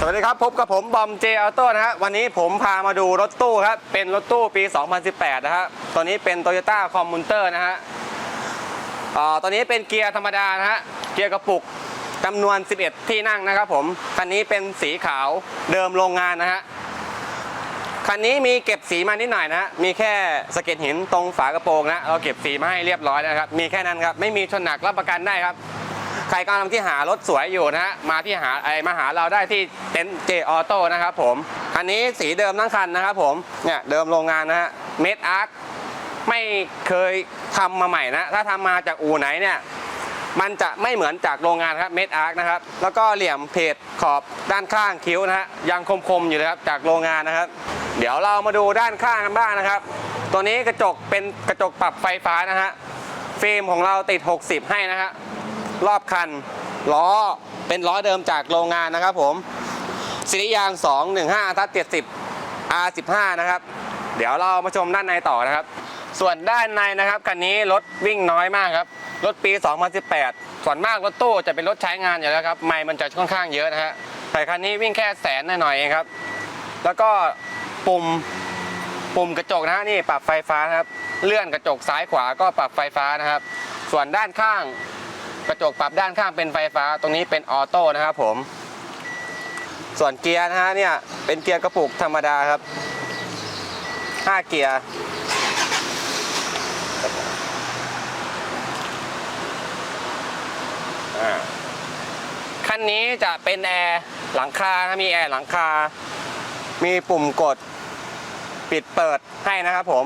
สวัสดีครับ พบกับผมบอมเจอ u โต้นะฮะวันนี้ผมพามาดูรถตู้ครับเป็นรถตู้ปี 2018 นะฮะตัวนี้เป็น Toyota c o m m u n t e r นะฮะอ่าตัวนี้เป็นเกียร์ธรรมดานะฮะเกียร์กระปุกจำนวน 11 ที่นั่งนะครับผมคันนี้เป็นสีขาวเดิมโรงงานนะฮะคันนี้มีเก็บสีมานิดหน่อยนะฮะมีแค่สะเก็ดหินตรงฝากระโปรงนะเราเก็บสีมาให้เรียบร้อยแล้วนะครับมีแค่นั้นครับไม่มีชนหนักรับประกันได้ครับ ใครกำลังที่หารถสวยอยู่นะฮะมาที่หาไอมาหาเราได้ที่เต็นท์เจออโต้นะครับผมคันนี้สีเดิมทั้งคันนะครับผมเนี่ยเดิมโรงงานนะฮะเมดอาร์คไม่เคยทำมาใหม่นะถ้าทำมาจากอู่ไหนเนี่ยมันจะไม่เหมือนจากโรงงานครับเมดอาร์คนะครับแล้วก็เหลี่ยมเพจขอบด้านข้างคิ้วนะฮะยังคมๆอยู่เลยครับจากโรงงานนะครับ เดี๋ยวเรามาดูด้านข้างกันบ้างนะครับ ตัวนี้กระจกเป็นกระจกปรับไฟฟ้านะฮะฟิล์มของเราติด 60 ให้นะฮะ รอบคัน ล้อเป็นล้อเดิมจากโรงงานนะครับผมสิริยาง 215ทัด70 R15 นะครับ เดี๋ยวเรามาชมด้านในต่อนะครับ ส่วนด้านในนะครับคันนี้รถวิ่งน้อยมากครับ รถปี 2018 ส่วนมากรถตู้จะเป็นรถใช้งานอยู่แล้วครับ ไม่มันจะค่อนข้างเยอะนะฮะแต่คันนี้วิ่งแค่แสนหน่อยๆเองครับ แล้วก็ปุ่มปุ่มกระจกนะฮะนี่ปรับไฟฟ้านะครับ เลื่อนกระจกซ้ายขวาก็ปรับไฟฟ้านะครับ ส่วนด้านข้าง ระจกปรับด้านข้างเป็นไฟฟ้า ตรงนี้เป็นออโต้นะครับผม ส่วนเกียร์นะฮะเนี่ยเป็นเกียร์กระปุกธรรมดาครับ 5 เกียร์อ่าคันนี้จะเป็นแอร์หลังคานะมีแอร์หลังคา มีปุ่มกดปิดเปิดให้นะครับผม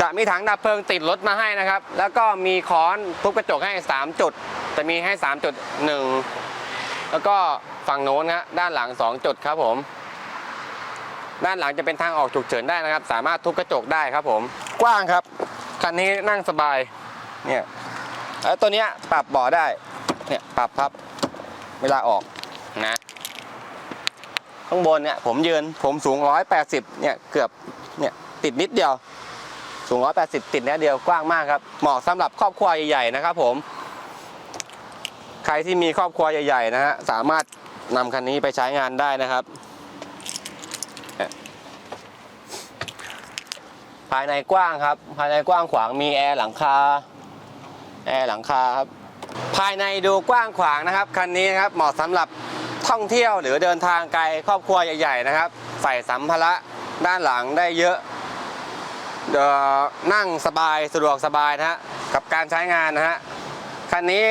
จะมีถังดับเพลิงติดรถมาให้นะครับ แล้วก็มีค้อนทุบกระจกให้ 3 จุด จะมีให้3จุด1แล้วก็ฝั่งโน้นนะด้านหลัง 2 จุดครับผม ด้านหลังจะเป็นทางออกฉุกเฉินได้นะครับ สามารถทุบกระจกได้ครับผม กว้างครับ คันนี้นั่งสบาย เนี่ยแล้วตัวเนี้ยปรับเบาะได้ เนี่ยปรับพับ เวลาออกนะ ข้างบนเนี่ยผมยืนผมสูง 180 เนี่ยเกือบเนี่ยติดนิดเดียว สูง 180 ติดนิดเดียวกว้างมากครับ เหมาะสำหรับครอบครัวใหญ่ๆนะครับผมใค รที่มีครอบครัวใหญ่ๆนะฮะสามารถนำคันนี้ไปใช้งานได้นะครับ ภายในกว้างครับ ภายในกว้างขวางมีแอร์หลังคาแอร์หลังคาครับภายในดูกว้างขวางนะครับคันนี้นะครับเหมาะสำหรับท่องเที่ยวหรือเดินทางไกลครอบครัวใหญ่ๆนะครับ ใส่สัมภาระด้านหลังได้เยอะนั่งสบายสะดวกสบายนะฮะกับการใช้งานนะฮะคันนี้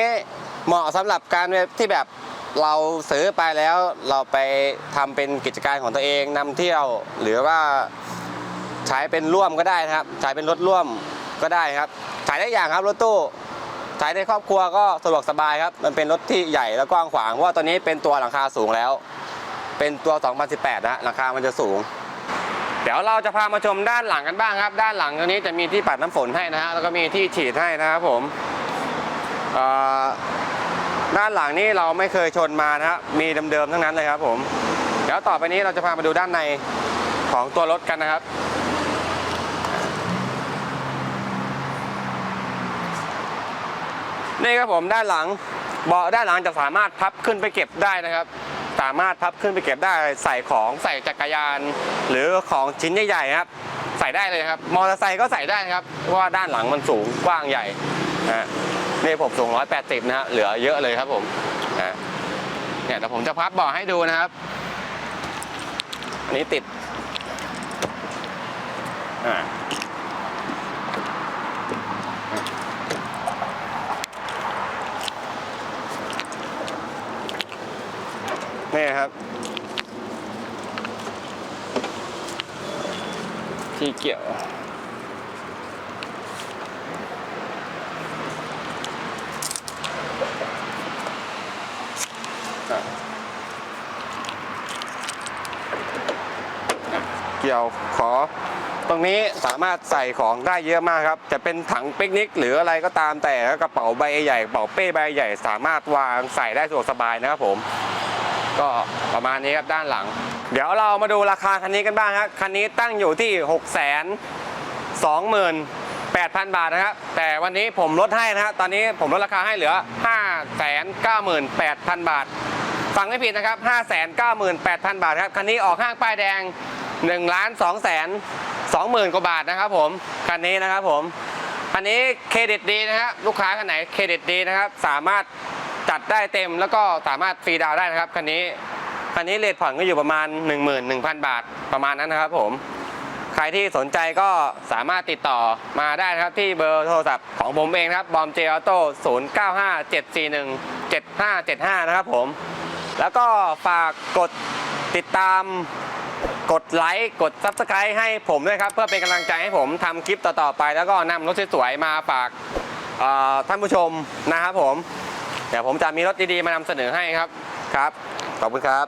เหมาะสำหรับการที่แบบเราซื้อไปแล้วเราไปทำเป็นกิจการของตัวเองนำเที่ยว หรือว่าใช้เป็นร่วมก็ได้นะครับใช้เป็นรถร่วมก็ได้ครับใช้ได้อย่างครับรถตู้ใช้ในครอบครัวก็สะดวกสบายครับ มันเป็นรถที่ใหญ่และกว้างขวางเพราะว่าตัวนี้เป็นตัวหลังคาสูงแล้ว เป็นตัว 2018 นะฮะหลังคามันจะสูง เดี๋ยวเราจะพามาชมด้านหลังกันบ้างครับ ด้านหลังตัวนี้จะมีที่ปัดน้ำฝนให้นะฮะแล้วก็มีที่ฉีดให้นะครับผมอ่อ ด้านหลังนี้เราไม่เคยชนมานะฮะมีเดิมๆทั้งนั้นเลยครับผมเดี๋ยวต่อไปนี้เราจะพามาดูด้านในของตัวรถกันนะครับนี่ครับผมด้านหลังเบาะด้านหลังจะสามารถพับขึ้นไปเก็บได้นะครับ สามารถพับขึ้นไปเก็บได้ใส่ของใส่จักรยาน หรือของชิ้นใหญ่ๆครับ ใส่ได้เลยครับมอเตอร์ไซค์ก็ใส่ได้ครับเพราะว่าด้านหลังมันสูงกว้างใหญ่นะฮะ นี่ผมสูง 180 นะฮะเหลือเยอะเลยครับผมเนี่ยเดี๋ยวผมจะพับบาะให้ดูนะครับอันนี้ติดอ่านี่ครับ ที่เกี่ยว เกี่ยวขอ ตรงนี้สามารถใส่ของได้เยอะมากครับ จะเป็นถังปิกนิก หรืออะไรก็ตามแต่กระเป๋าใบใหญ่กระเป๋าเป้ใบใหญ่ สามารถวางใส่ได้สะดวกสบายนะครับผม ก็ประมาณนี้ครับด้านหลัง เดี๋ยวเรามาดูราคาคันนี้กันบ้างครับคันนี้ตั้งอยู่ที่6 2 8 0 0 0 บาทนะครับ แต่วันนี้ผมลดให้นะฮะตอนนี้ผมลดราคาให้เหลือ 5 9 8 0 0 0 บาท ฟังไม่ผิดนะครับ 598,000 บาทครับ คันนี้ออกห้างป้ายแดง1ล้าน2แสน20,000 กว่าบาทนะครับผม คันนี้นะครับผม คันนี้เครดิตดีนะครับลูกค้าคันไหนเครดิตดีนะครับ สามารถจัดได้เต็มแล้วก็สามารถฟรีดาวได้นะครับคันนี้คันนี้เลทผ่อนก็อยู่ประมาณ 11,000 บาทประมาณนั้นนะครับผม ใครที่สนใจก็สามารถติดต่อมาได้นะครับที่เบอร์โทรศัพท์ของผมเองครับบอมเจออโต้0 575 นะครับผม แล้วก็ฝากกดติดตามกดไลค์กด Subscribe ให้ผมด้วยครับ เพื่อเป็นกำลังใจให้ผมทำคลิปต่อๆไป แล้วก็นำรถสวยๆมาฝากท่านผู้ชมนะครับผม เดี๋ยวผมจะมีรถดีๆมานำเสนอให้ครับครับ ขอบคุณครับ